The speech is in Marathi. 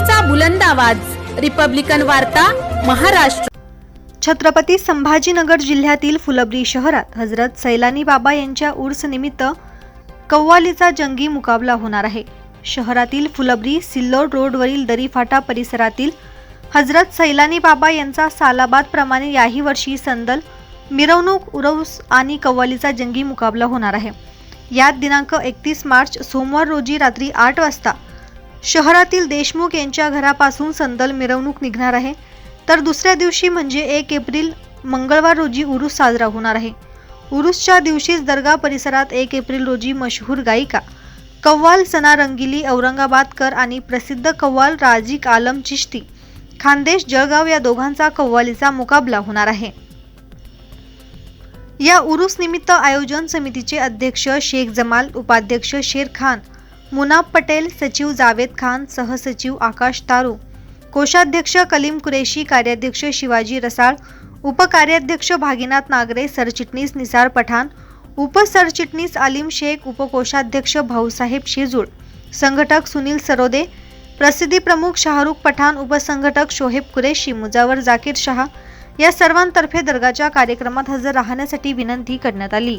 लोकशाहीचा बुलंद आवाज. रिपब्लिकन वार्ता महाराष्ट्र. छत्रपती संभाजीनगर जिल्ह्यातील फुलब्री शहरात हजरत सैलानी बाबा यांच्या उर्स निमित्त कव्वालीचा जंगी मुकाबला होणार आहे. शहरातील फुलब्री सिल्लोड रोडवरील दरीफाटा परिसरातील हजरत सैलानी बाबा यांचा सालाबाद प्रमाणे याही वर्षी संदल मिरवणूक उरवस आणि कव्वालीचा जंगी मुकाबला होणार आहे. यात दिनांक एकतीस मार्च सोमवार रोजी रात्री आठ वाजता शहरातील देशमुख यांच्या घरापासून संदल मिरवणूक निघणार आहे. तर दुसऱ्या दिवशी म्हणजे एक एप्रिल मंगळवार रोजी उरूस साजरा होणार आहे. उरूसच्या दिवशीच दर्गा परिसरात एक एप्रिल रोजी मशहूर गायिका कव्वाल सना रंगिली औरंगाबादकर आणि प्रसिद्ध कव्वाल राजिक आलम चिश्ती खानदेश जळगाव या दोघांचा कव्वालीचा मुकाबला होणार आहे. या उरूस निमित्त आयोजन समितीचे अध्यक्ष शेख जमाल उपाध्यक्ष शेर खान मुनाब पटेल सचिव जावेद खान सहसचिव आकाश तारू कोषाध्यक्ष कलीम कुरेशी कार्याध्यक्ष शिवाजी रसाळ उपकार्याध्यक्ष भागीनाथ नागरे सरचिटणीस निसार पठाण उपसरचिटणीस आलिम शेख उपकोषाध्यक्ष भाऊसाहेब शेजूळ संघटक सुनील सरोदे प्रसिद्धी प्रमुख शाहरुख पठाण उपसंघटक शोहेब कुरेशी मुजावर जाकीर शहा या सर्वांतर्फे दर्गाच्या कार्यक्रमात हजर राहण्यासाठी विनंती करण्यात आली.